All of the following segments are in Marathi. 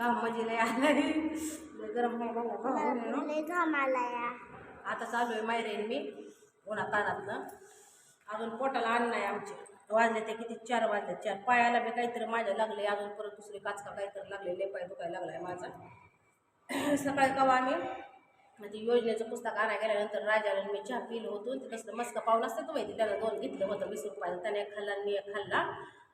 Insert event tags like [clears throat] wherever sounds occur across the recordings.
काम म्हणजे लय आलंय लय गरम आहे आता चालू आहे मायरेन मी उन्हा तानातनं अजून पोटाला अन्न नाही आमचे. वाजले ते किती? चार वाजले. चार. पायाला बी काहीतरी माझ्या लागले अजून परत दुसरी काचका काहीतरी लागले. लय पाय दुखायला लागलाय माझा. [clears throat] सकाळी कवा आम्ही म्हणजे योजनेचं पुस्तक आणायला गेल्यानंतर राजाला मी चहा पिलं होतो. ते तसलं मस्का पाऊल असतं तो माहिती? त्याला दोन घेतलं होतं. वीस रुपयाचं. त्याने एक खाल्ला आणि मी एक खाल्ला.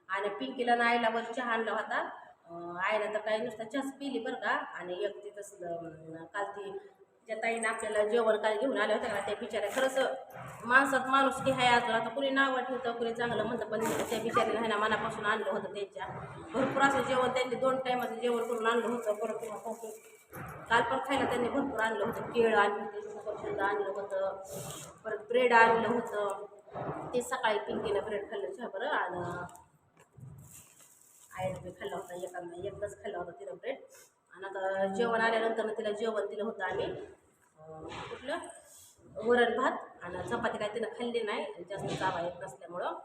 आणि पिंकीला आणि आईला वर चहा आणला होता. अं, आईला तर काही नुसतं चहाच पिली बरं का. आणि एक ती तसलं काल ती त्या ताईनं आपल्याला जेवण काल घेऊन आल्या होत्या का त्या बिचाऱ्या खरंच माणसात माणूस की आहे अजून. आता कुणी नाव ठेवतं कुणी चांगलं म्हणतं पण त्या बिचारीला आहे ना मनापासून आणलं होतं त्यांच्या. भरपूर असं जेवण त्यांनी दोन टायमाचं जेवण करून आणलं होतं परत काल पण खायला त्यांनी भरपूर आणलं होतं. केळ आणलं होतं सफरचंद आणलं होतं परत ब्रेड आणलं होतं. ते सकाळी पिंकीनं ब्रेड खाल्लं चहा बरं. आणि आईने बी खाल्ला होता एकांना एकदाच खाल्ला होता तिनं ब्रेड आणि आता जेवण आल्यानंतर तिला जेवण दिलं होतं आम्ही. कुठलं? वरण भात आणि चपाती काय तिनं खाल्ली नाही जास्त चावा येत नसल्यामुळं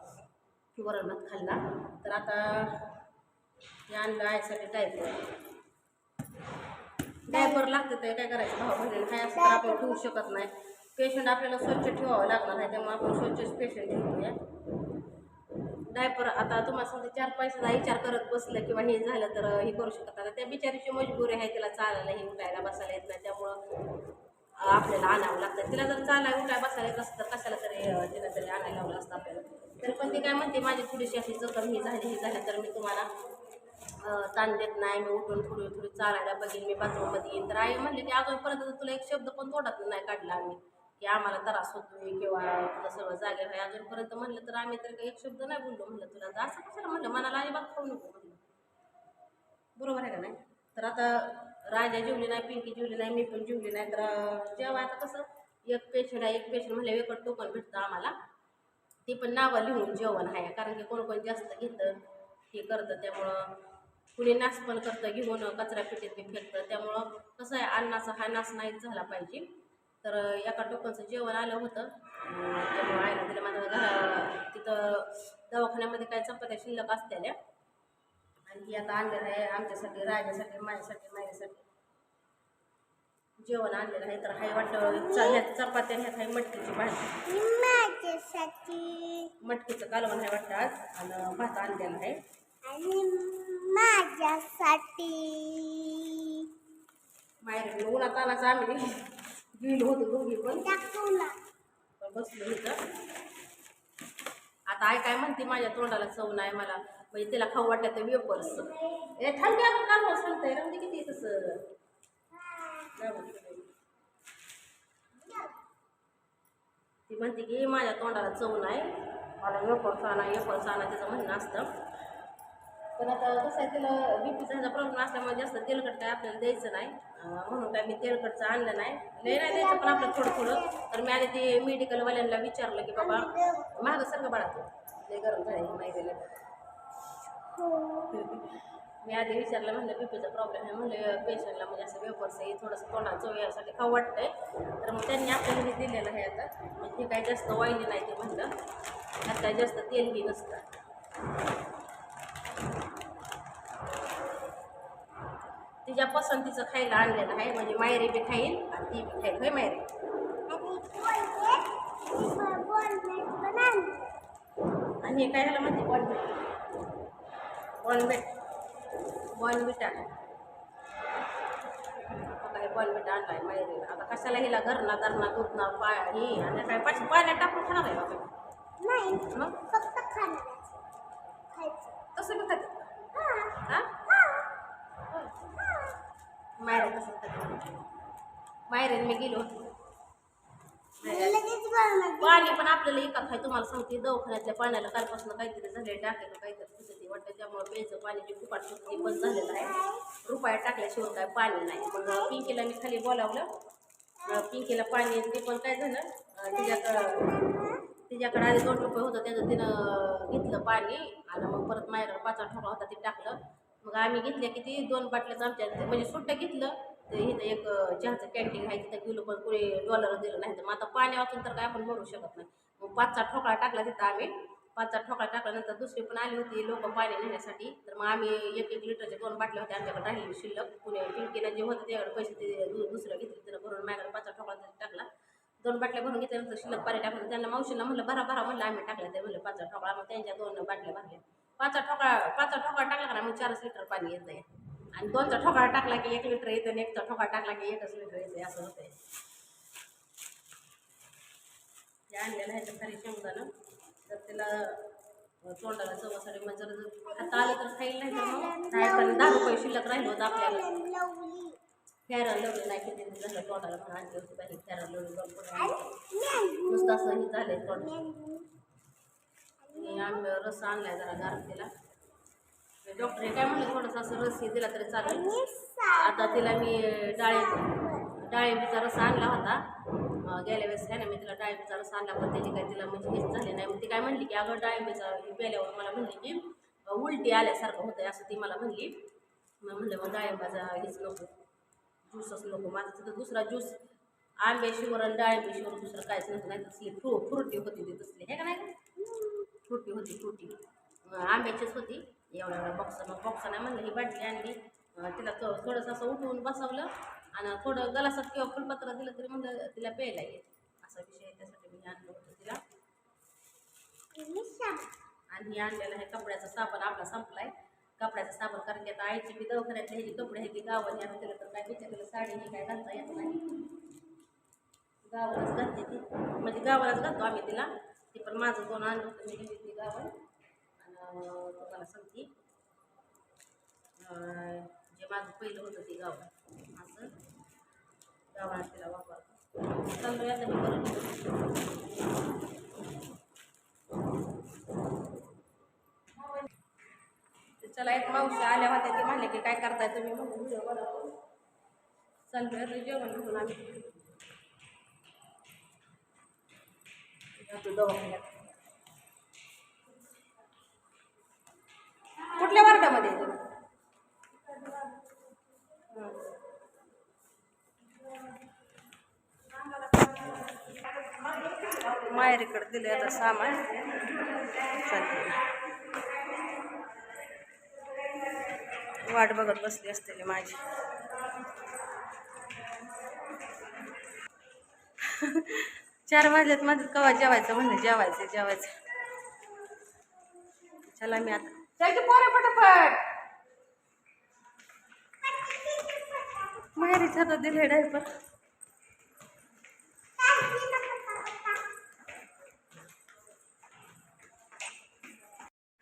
वरण भात खाल्ला. तर आता हे आणलं आईसाठी डायपर डायपर लागतं ते काय करायचं? भाव बहिणी काय असं तर आपण ठेवू शकत नाही. पेशंट आपल्याला स्वच्छ ठेवावं लागणार आहे त्यामुळे आपण स्वच्छच पेशंट ठेवूया. डायपर आता तुम्हाला समजा चार पैशाचा विचार करत बसलं किंवा हे झालं तर हे करू शकत. आता त्या बिचारीची मजबुरी आहे तिला चालायला हे उठायला बसायला येत नाही. त्यामुळं आपल्याला आणावं लागतं. तिला जर चालाय उठाय बसायला येत असतं तर कशाला तरी तिला तरी आणायला लावलं असतं आपल्याला. तरी पण ती काय म्हणते माझी थोडीशी अशी जखम ही झाली ही झाली तर मी तुम्हाला ताण देत नाही. मी उठून थोडी थोडी चालायला बघेन मी बाथरूममध्ये येईन. तर आई म्हणली की अजून तर तुला एक शब्द पण तोडात नाही काढला आम्ही. की आम्हाला त्रास होतोय किंवा तुला सगळं जागे व्हाय अजूनपर्यंत म्हणलं तर आम्ही तर काही एक शब्द नाही बोललो. म्हणलं तुला तर असं कशाला म्हणलं? मनाला अजिबात खाऊ नको म्हणलं. बरोबर आहे का नाही? तर आता राजा जेवली नाही पिंकी जेवली नाही मी पण जेवली नाही. तर जेव्हा आता कसं एक पेशंट आहे एक पेशंट म्हणलं एकच टोकन भेटतं आम्हाला. ते पण नावं लिहून जेवण आहे. कारण की कोण कोण जास्त घेतं हे करतं. त्यामुळं कुणी नाश पण करतं घेऊन कचरा पेटीत ते फेकतं. त्यामुळं कसं आहे अन्नाचा हा नाश नाहीच झाला पाहिजे. तर एका टोकनचं जेवण आलं होतं. त्यामुळं आईला दिलं माझ्या घरा तिथं दवाखान्यामध्ये काय चपात्या शिल्लक असलेल्या आणि ती आता आणलेलं आहे आमच्यासाठी राजासाठी माझ्यासाठी माझ्यासाठी जेवण आणलेलं आहे. तर हाय वाटतं चपात्या ह्यात आहे मटकीची भाजी. मटकीचं कालवण आहे वाटतं आज. आणि भात आणलेला आहे. आणि माझ्यासाठी. बाहेर उन्हात आलाच आम्ही. गेलो होतो दोघी पण दाखवला पण बसलो इथं आता आई काय म्हणते माझ्या तोंडाला चव नाही मला. म्हणजे तिला खाऊ वाटत वेपर्स ए थांबी आपण कालवण सांगताय? रंग किती तसं? ती म्हणते की माझ्या तोंडाला चव नाही. मला वेपर्स आणा वेपर्स आणा तिचं म्हणणं असतं. पण आता कसं आहे तिला बीपी ह्याचा प्रॉब्लेम असल्यामुळे जास्त तेलकट काय आपल्याला द्यायचं नाही. म्हणून काय मी तेलकडचं आणलं नाही. नाही नाही द्यायचं पण आपलं थोडं थोडं तर मी आधी ते मेडिकलवाल्यांना विचारलं की बाबा महाग सारखं बाळा ते. गरम झालं दिलं. मी आधी विचारलं म्हणलं बीपीचा प्रॉब्लेम आहे म्हणलं पेशंटला म्हणजे असं वेपर्स आहे थोडंसं तोंडात चव यासाठी खाऊ वाटतंय. तर मग त्यांनी आपल्याला हे दिलेलं आहे आता. मग हे काही जास्त ऑइली नाही ते म्हणलं. आता जास्त तेलही नसतं. तिच्या पसंतीचं खायला आणलेलं आहे. म्हणजे मायरी बी खाईल आणि ती बी खाईल होय मायरी? आणि हे काय ह्याला म्हणते बॉनबेट बॉनबेट बॉनबिटा काय बॉनबिटा आणलाय मायरीला आता कशाला हिला घरना धरणा दूधना पा ही आणि काय पाच पाण्यात टाकून खाणार आहे बाबा नाही मग? फक्त खाणार तसं बी खाते. हा? मायरी तसं खाते मायरीने मी गेलो पाणी पण आपल्याला एका खाय तुम्हाला सांगते दवाखान्यातल्या पाण्याला कालपासून काहीतरी झाले टाकायचं काहीतरी तिथे ते वाटतं त्यामुळे प्यायचं पाण्याची फुकाट सुटली बंद झालेलं आहे. रुपया टाकल्याशिवाय काय पाणी नाही. मग पिंकीला मी खाली बोलावलं. पिंकीला पाणी ते पण काय झालं तिच्याकडं तिच्याकडे आधी दोन रुपये होतं त्याचं तिनं घेतलं पाणी. आणि मग परत माझ्याकडे पाच आठ होता ते टाकलं. मग आम्ही घेतल्या किती? दोन बाटल्याचं आमच्या म्हणजे सुट्टं घेतलं तर इथं एक चहाचं कॅन्टीन आहे तिथं गेलो पण कुणी डॉलर दिलं नाही. तर मग आता पाणी वाचून तर काय आपण भरू शकत नाही. मग पाचचा ठोकळा टाकला तिथं आम्ही. पाचचा ठोकळा टाकल्यानंतर दुसरी पण आली होती लोक पाणी नेण्यासाठी. तर मग आम्ही एक एक लिटरच्या दोन बाटल्या होत्या आमच्याकडे राहिली शिल्लक. पुणे पिंकीनं जे होतं त्याकडे पैसे ते दु- दुसरं घेतले तिनं भरून माझ्याकडे पाचचा ठोकळा टाकला. दोन बाटल्या भरून घेतल्यानंतर शिल्लक पाणी टाकलं त्यांना मावशीला म्हणलं भरा भरा म्हणलं. आम्ही टाकलं ते म्हणलं पाचचा ठोकळा. मग त्यांच्या दोन बाटल्या भरल्या. पाचचा ठोका पाचचा ठोका टाकला का नाही? मग चारच लिटर पाणी येत आहे आणि दोनचा ठोका टाकला की एक लिटर येतं आणि एकचा ठोका टाकला की एकच लिटर येतं असं होतंय. ते आणलेलं आहे तर खरी शेवदानं तर त्याला तोंडाला चवासाठी मग जर जर खाता आलं तर खाईल नाही तर मग पण दहा रुपये शिल्लक राहिलं होतं आपल्याला. लवली फॅरन नाही किती झालं तोंडाला पण आणली होती बाई फॅरन लवली नुसतं असं हे झालं तोंड. आंबे रस आणलाय जरा गार तिला डॉक्टर काय म्हणलं थोडंसं असं रस हे दिला तरी चालेल. आता तिला मी डाळिंब डाळिंबीचा रस आणला होता. गेल्या वेळेस काय ना मी तिला डाळिंबीचा रस आणला पण त्याची काय तिला म्हणजे हेच झाले नाही. मग ती काय म्हणली की अगं डाळिंबीचा हे प्याल्यावर मला म्हणली की उलटी आल्यासारखं होतंय असं ती मला म्हणली. मग म्हणलं मग डाळिंबाचा हेच नको ज्यूसच नको माझं तिथं दुसरा ज्यूस आंब्याशिवर आणि डाळिंबीशिवर दुसरं काहीच नव्हतं नाही तसली फ्रू फ्रुटी होती ती तसली हे का नाही? फ्रुटी होती फ्रुटी आंब्याचीच होती. एवढ्या एवढा बॉक्स मग बॉक्स नाही म्हणलं ही बाटली आणली. तिला थो थोडंसं असं उठवून बसवलं आणि थोडं गलासात किंवा फुलपत्र दिलं तरी म्हणलं तिला प्यायला येईल. असा विषय त्यासाठी मी आणलं होतं तिला. आणि हे आणलेलं आहे कपड्याचा साबण आपला संपलाय. कपड्याचा साबण कारण की आता आईची बी दवाखान्यातले ह्याची कपडे आहे ती गावाने आणून दिलं तर काय बिचारीला साडी हे काय घालता येत नाही. गावालाच घालते ती. म्हणजे गावालाच घालतो आम्ही तिला. ते पण माझं दोन आणलं होतं मी गेली ती गावात. आणि तुम्हाला सांगते. जे माझं पहिलं होतं ते गाव. असं. गावाला तिला वापरतो चालू आता मी करून चला एक मावशी आल्या होत्या ते म्हणले की काय करताय तुम्ही? म्हणून व्हिडिओ बनवतो. चालू जेवण घेऊन आम्ही दवाखान्यात कुठल्या वर्गामध्ये माहेरीकडे दिले आता सामान. चालते वाट बघत बसली असते माझी. [laughs] चार वाजल्यात माझं कवा जेवायचं म्हणलं? जेवायचं जेवायचं चला मी आता. पोरे पटापट. माहेरीच हातात दिले डायपर.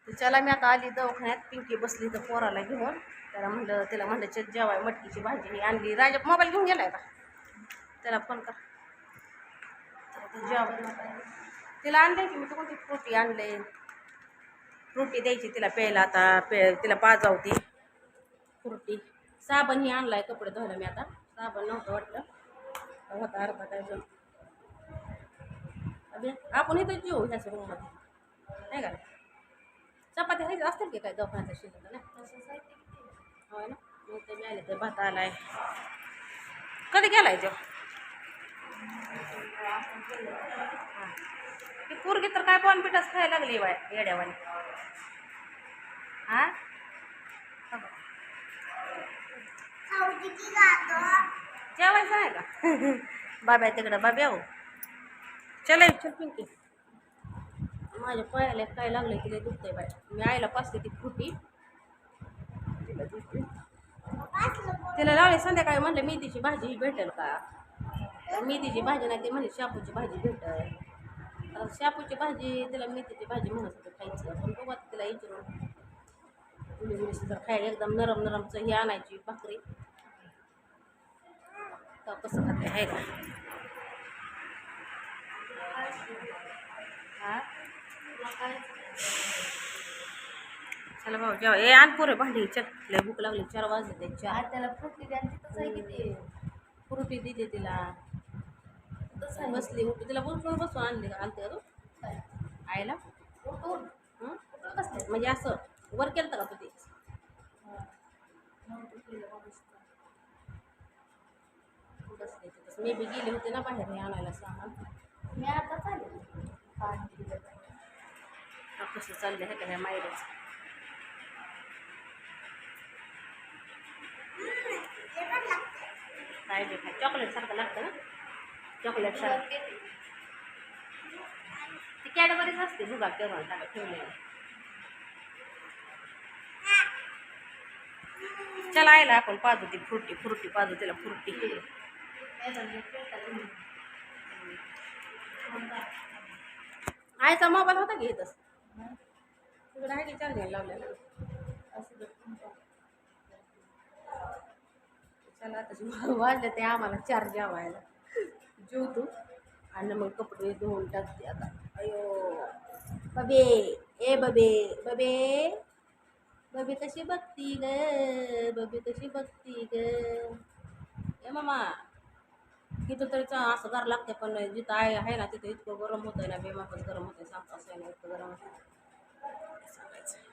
चला मी आता आली दवाखान्यात. पिंकी बसली तर पोराला घेऊन. त्याला म्हणलं त्याला म्हणलं चल जेवाय मटकीची भाजी आणली. राजा मोबाईल घेऊन गेलाय का? त्याला फोन कर. तर आता तिला आणले की मी तर कोणती फ्रुटी आणले फ्रुटी द्यायची तिला प्यायला आता पे तिला पाजावती. फ्रुटी साबण ही आणलाय कपडे धुवायला मी आता. साबण नव्हतं वाटलं. होता अर्धा काय जो अबे आपण इथं जेऊ ह्याच रूममध्ये नाही का? चपाती खायच्या असतील की काय दवाखान्यात शिजत ना होय ना? मग ते मिळाले ते भात आलाय. कधी गेलाय तो ती पोरगी तर काय पान पिठाच खायला लागली बाय येड्यावानी. हा? जेवायचं आहे का? [laughs] बाब्या तिकडं बाब्या हो. चल चल पिंकी माझ्या पायाला काय लागलं की ते दुखतंय बाय. मी आईला पाचते ती फुटी. तिला दुखते तिला लावले संध्याकाळी म्हणलं मेथीची भाजी भेटेल का? मेथीची भाजी नाही ते म्हणले शापूची भाजी भेटेल. शापूची भाजी तिला मेथीची भाजी म्हणत होते खायचं. पण बघा तिला विचारून. जर खायला एकदम नरम नरमचं हे आणायची भाकरी. तर कसं खाते आहे का? हा? चला भाऊ जेव्हा ए आण पोरे भांडी. चल भूक लागली. चार वाजले ते चार त्याला फ्रुटी द्या तिथंच आहे की ते? फ्रुटी दिली तिला. बसली उठी तिला बसून बसून आणली आणते तू? आईला? उठून. हं? उठून बसले म्हणजे असं वर केलं का तू ते? बसले तिथं मी बी गेले होते ना बाहेर हे आणायला सामान. मी आता चालेल. कसं चाललं आहे का ह्या मायऱ्याचं? काय बी काय चॉकलेट सारखं लागतं ना? चॉकलेट सारखं ती कॅडबरीच असते भुगा करून त्याला ठेवलेली. चला आयला आपण पाजू ती फ्रुटी फ्रुटी पाजू तिला फ्रुटी आयचा मोबाईल होता की येतच तिकडे आहे की चार्जिंग लावलेला? चला आता वाजले ते आम्हाला चार जेवायला. जेवतो आणि मग कपडे धुवून टाकते आता. अयो बबे ए बबे बबे बबे कशी बघती ग? बबे कशी बघती ग? ए मामा तिथं तरी चा- असं गार लागते पण जिथं आहे आहे ना तिथं इतकं गरम होतंय ना बेमापच गरम होतंय सांगता असं इतकं गरम होतं सांगायचं